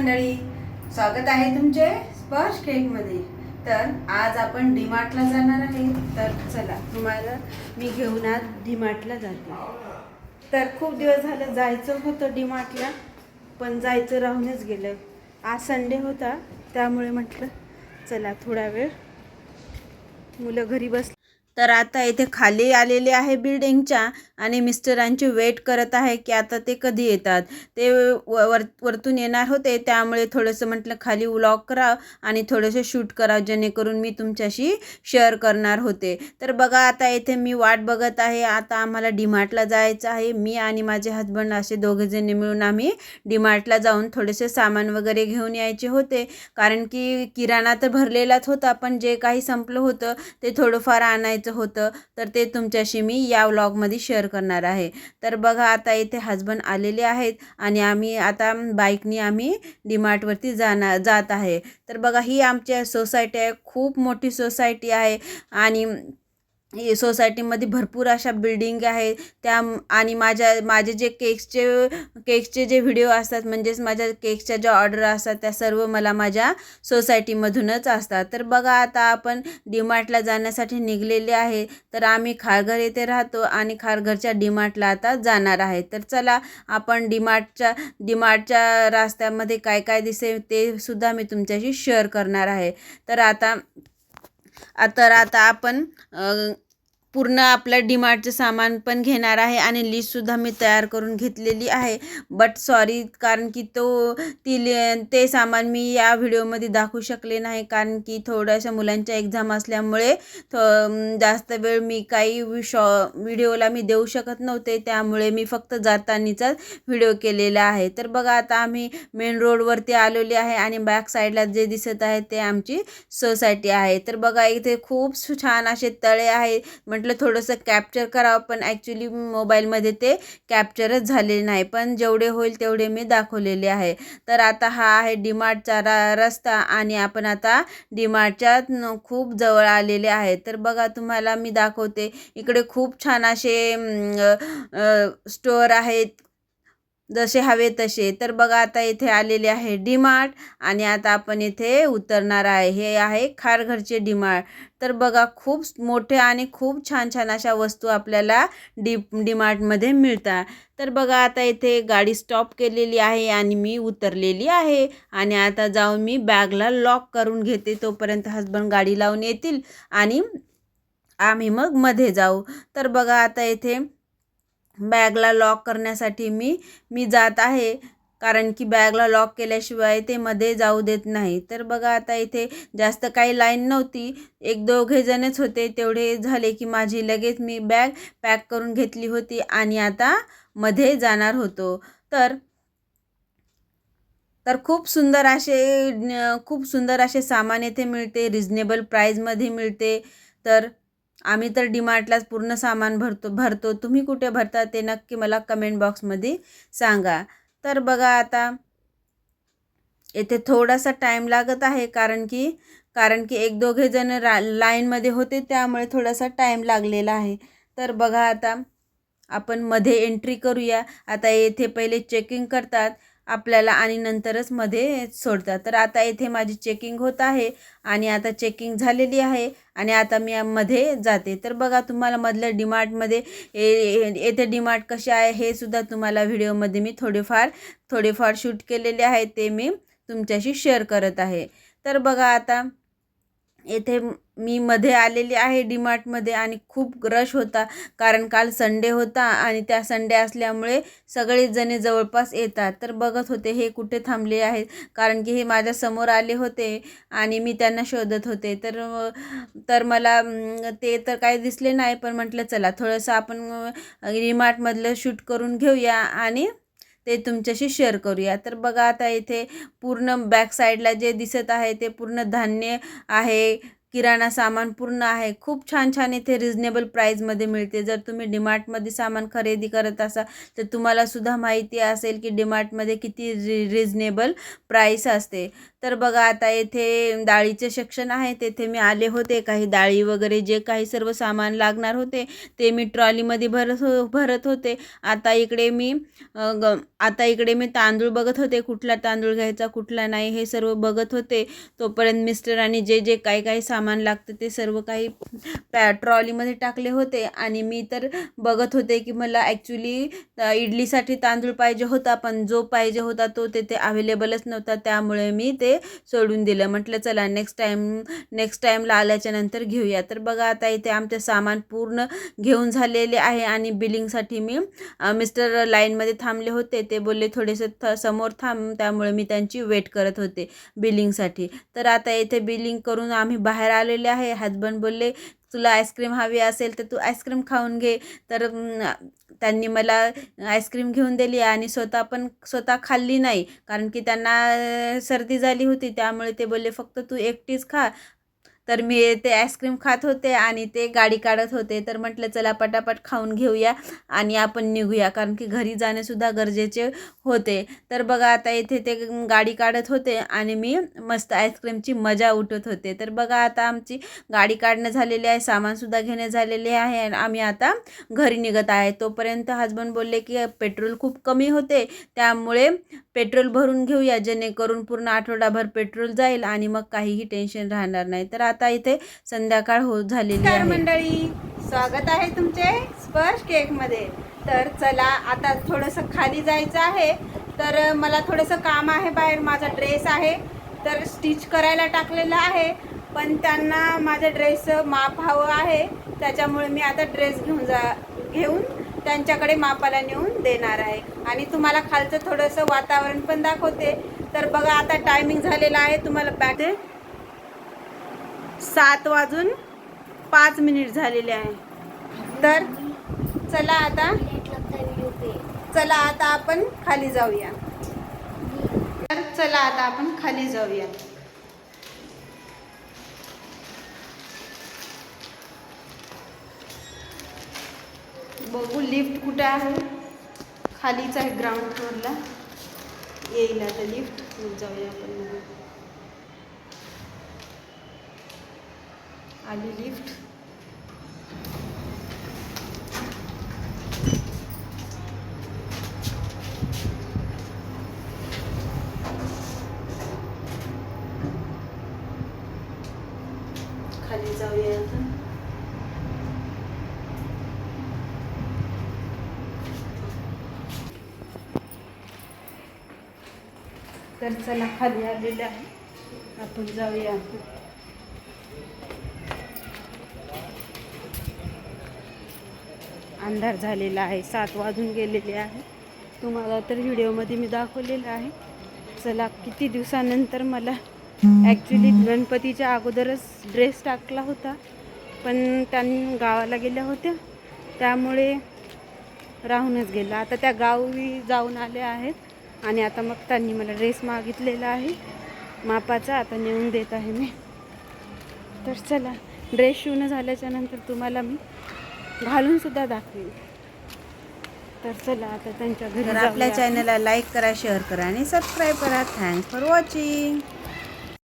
मंडळी स्वागत आहे तुमचे स्पर्श केकमध्ये. तर आज आपण डीमार्टला जाणार आहे. तर चला तुम्हाला मी घेऊन आज डीमार्टला जाते. तर खूप दिवस झालं जायचं होतं डीमार्टला पण जायचं राहूनच गेलं. आज संडे होता त्यामुळे म्हटलं चला थोडा वेळ. मुलं घरी बस तर आता इथे खाली आलेले आहे बिल्डिंगच्या आणि मिस्टरांची वेट करत आहे की आता ते कधी येतात. ते व- वर वरतून येणार होते त्यामुळे थोडंसं म्हटलं खाली व्लॉग करा आणि थोडंसं शूट करा जेणेकरून मी तुमच्याशी शेअर करणार होते. तर बघा आता इथे मी वाट बघत आहे. आता आम्हाला डीमार्टला जायचं आहे. मी आणि माझे हसबंड असे दोघेजणी मिळून आम्ही डीमार्टला जाऊन थोडेसे सामान वगैरे घेऊन यायचे होते. कारण की किराणा तर भरलेलाच होता पण जे काही संपलं होतं ते थोडंफार आणायचं होतं तर ते तुमच्याशी मी या व्लॉगमध्ये शेअर करणार आहे. तर बघा आता इथे हजबंड आलेले आहेत आणि आम्ही आता बाईकनी आम्ही डीमार्टवरती जाणार जात आहे. तर बघा ही आमच्या सोसायटी आहे खूप मोठी सोसायटी आहे आणि हे सोसायटीमध्ये भरपूर अशा बिल्डिंग आहे त्या आणि माझ्या माझे जे केक्सचे केक्सचे जे व्हिडिओ असतात म्हणजेच माझ्या केक्सच्या ज्या ऑर्डर असतात त्या सर्व मला माझ्या सोसायटीमधूनच असतात. तर बघा आता आपण डीमार्टला जाण्यासाठी निघलेले आहे. तर आम्ही खारघर येथे राहतो आणि खारघरच्या डीमार्टला आता जाणार आहे. तर चला आपण डीमार्टच्या डीमार्टच्या रस्त्यामध्ये काय काय दिसेल ते सुद्धा मी तुमच्याशी शेअर करणार आहे. तर आता तर आता आपण पूर्ण आपलं डीमार्टचं सामान पण घेणार आहे आणि लिस्टसुद्धा मी तयार करून घेतलेली आहे. बट सॉरी कारण की तो ती ते सामान मी या व्हिडिओमध्ये दाखवू शकले नाही. कारण की थोड्याशा मुलांच्या एक्झाम असल्यामुळे थ- जास्त वेळ मी काही वि- शॉ व्हिडिओला मी देऊ शकत नव्हते. त्यामुळे मी फक्त जातानीचाच व्हिडिओ केलेला आहे. तर बघा आता आम्ही मेन रोडवरती आलेले आहे आणि बॅक साईडला जे दिसत आहे ते आमची सोसायटी आहे. तर बघा इथे खूप छान असे तळे आहे म्हटलं थोडंसं कॅप्चर करावं पण ॲक्च्युली मोबाईलमध्ये ते कॅप्चरच झालेले नाही. पण जेवढे होईल तेवढे मी दाखवलेले आहे. तर आता हा आहे डीमार्टचा रा रस्ता आणि आपण आता डीमार्टच्या खूप जवळ आलेले आहे. तर बघा तुम्हाला मी दाखवते. इकडे खूप छान असे स्टोअर आहेत. जसे हवे तसे. तर बघा आता इथे आलेले आहे डीमार्ट आणि आता आपण इथे उतरणार आहे. हे आहे खारघरचे डीमार्ट. तर बघा खूप मोठे आणि खूप छान छान अशा वस्तू आपल्याला डी डीमार्टमध्ये मिळतात. तर बघा आता इथे गाडी स्टॉप केलेली आहे आणि मी उतरलेली आहे. आणि आता जाऊन मी बॅगला लॉक करून घेते. तोपर्यंत हसबंड गाडी लावून येतील आणि आम्ही मग मध्ये जाऊ. तर बघा आता इथे बॅगला लॉक करण्यासाठी मी मी जात आहे. कारण की बॅगला लॉक केल्याशिवाय ते मध्ये जाऊ देत नाही. तर बघा आता इथे जास्त काही लाईन नव्हती. एक दोघे जणच होते. तेवढे झाले की माझी लगेच मी बॅग पॅक करून घेतली होती आणि आता मध्ये जाणार होतो. तर तर खूप सुंदर असे खूप सुंदर असे सामान येथे मिळते. रिजनेबल प्राईजमध्ये मिळते. तर आम्ही तर डीमार्टलाच पूर्ण सामान भरतो भरतो. तुम्ही कुठे भरता ते नक्की मला कमेंट बॉक्समध्ये सांगा. तर बघा आता येथे थोडासा टाईम लागत आहे कारण की कारण की एक दोघे जण रा लाईनमध्ये होते त्यामुळे थोडासा टाईम लागलेला आहे. तर बघा आता आपण मध्ये एंट्री करूया. आता येथे पहिले चेकिंग करतात. आपल्याला आणि नंतरच मध्ये सोडतात. तर आता येथे माझी चेकिंग होत आहे आणि आता चेकिंग झालेली आहे आणि आता मी मध्ये जाते. तर बघा तुम्हाला मधल्या डिमार्टमध्ये येथे डिमार्ट कसे आहे हे सुद्धा तुम्हाला व्हिडिओमध्ये मी थोडेफार थोडेफार शूट केलेले आहे. ते मी तुमच्याशी शेअर करत आहे. तर बघा आता येथे मी मध्ये आलेली आहे डीमार्टमध्ये आणि खूप रश होता. कारण काल संडे होता आणि त्या संडे असल्यामुळे सगळेजणे जवळपास येतात. तर बघत होते हे कुठे थांबले आहेत. कारण की हे माझ्यासमोर आले होते आणि मी त्यांना शोधत होते. तर तर मला ते तर काही दिसले नाही पण म्हटलं चला थोडंसं आपण डीमार्टमधलं शूट करून घेऊया आणि ते तुमच्याशी शेअर करूया. तर बघा आता इथे पूर्ण बॅक साईडला जे दिसत आहे ते पूर्ण धान्य आहे. किराणा सामान पूर्ण आहे. खूप छान छान इथे रिजनेबल प्राईजमध्ये मिळते. जर तुम्ही डीमार्टमध्ये सामान खरेदी करत असाल तर तुम्हाला सुद्धा माहिती असेल की डीमार्टमध्ये किती रि रिजनेबल प्राईस असते. तर बघा आता येथे डाळीचे सेक्शन आहे तेथे मी आले होते. काही डाळी वगैरे जे काही सर्व सामान लागणार होते ते मी ट्रॉलीमध्ये भरत हो भरत होते. आता इकडे मी ग आता इकडे मी तांदूळ बघत होते. कुठला तांदूळ घ्यायचा कुठला नाही हे सर्व बघत होते. तोपर्यंत मिस्टरांनी जे जे काही काही सामान सामान लागतं ते सर्व काही पॅ ट्रॉलीमध्ये टाकले होते. आणि मी तर बघत होते की मला ॲक्च्युली इडलीसाठी तांदूळ पाहिजे होता पण जो पाहिजे होता तो तेथे अवेलेबलच नव्हता. त्यामुळे मी ते सोडून दिलं. म्हटलं चला नेक्स्ट टाईम नेक्स्ट टाईमला आल्याच्यानंतर घेऊया. तर बघा आता इथे आमचे सामान पूर्ण घेऊन झालेले आहे. आणि बिलिंगसाठी मी मिस्टर लाईनमध्ये थांबले होते. ते बोलले थोडेसे थ समोर थांब. त्यामुळे मी त्यांची वेट करत होते बिलिंगसाठी तर आता इथे बिलिंग करून आम्ही बाहेर आलेले आहे. हजबंड बोलले तुला आईस्क्रीम हवी असेल तर तू आईस्क्रीम खाऊन घे. तर त्यांनी मला आईस्क्रीम घेऊन दिली आणि स्वतः पण स्वतः खाल्ली नाही. कारण की त्यांना सर्दी झाली होती. त्यामुळे ते बोलले फक्त तू एकटीच खा. तर मी ते आईस्क्रीम खात होते आणि ते गाडी काढत होते. तर म्हटलं चला पटापट खाऊन घेऊया आणि आपण निघूया. कारण की घरी जाणेसुद्धा गरजेचे होते. तर बघा आता इथे ते गाडी काढत होते आणि मी मस्त आईस्क्रीमची मजा उठवत होते. तर बघा आता आमची गाडी काढणं झालेली आहे सामानसुद्धा घेणे झालेले आहे आणि आम्ही आता घरी निघत आहे. तोपर्यंत हजबंड बोलले की पेट्रोल खूप कमी होते त्यामुळे पेट्रोल भरून घेऊया जेणेकरून पूर्ण आठवडाभर पेट्रोल जाईल आणि मग काहीही टेन्शन राहणार नाही. तर आता इथे संध्याकाळ होत झालेली आहे. मंडळी स्वागत आहे तुमचे स्पर्श केकमध्ये. तर चला आता थोडंसं खाली जायचं आहे. तर मला थोडंसं काम आहे बाहेर माझा ड्रेस आहे. तर स्टिच करायला टाकलेला आहे. पण त्यांना माझ्या ड्रेसचं माप हवं आहे. त्याच्यामुळे मी आता ड्रेस घेऊन जा घेऊन त्यांच्याकडे मापाला नेऊन देणार आहे. आणि तुम्हाला खालचं थोडंसं वातावरण पण दाखवते. तर बघा आता टायमिंग झालेला आहे. तुम्हाला बॅक सात वाजून पाच मिनिट झालेले आहे. तर चला आता चला आता आपण खाली जाऊया. तर चला आता आपण खाली जाऊया. बघू लिफ्ट कुठे आहे. खालीच आहे ग्राउंड फ्लोअरला येईल आता लिफ्ट जाऊया आपण आली लिफ्ट. खाली जाऊया आता. तर चला खाली आलेले आहे. आपण जाऊया अंधार झालेला आहे सात वाजून गेलेले आहे. तुम्हाला तर व्हिडिओमध्ये मी दाखवलेलं आहे. चला किती दिवसानंतर मला ॲक्च्युली गणपतीच्या अगोदरच ड्रेस टाकला होता. पण त्यांनी गावाला गेल्या होत्या. त्यामुळे राहूनच गेला. आता त्या गावी जाऊन आल्या आहेत. आणि आता मग त्यांनी मला ड्रेस मागितलेला आहे. मापाचा आता नेऊन देत आहे मी. तर चला ड्रेस शिवणं झाल्याच्यानंतर तुम्हाला मी घालून सुद्धा दाखवेन तर चला आता त्यांच्या घरी आपल्या चॅनलला लाईक करा शेअर करा आणि सबस्क्राईब करा. Thanks for watching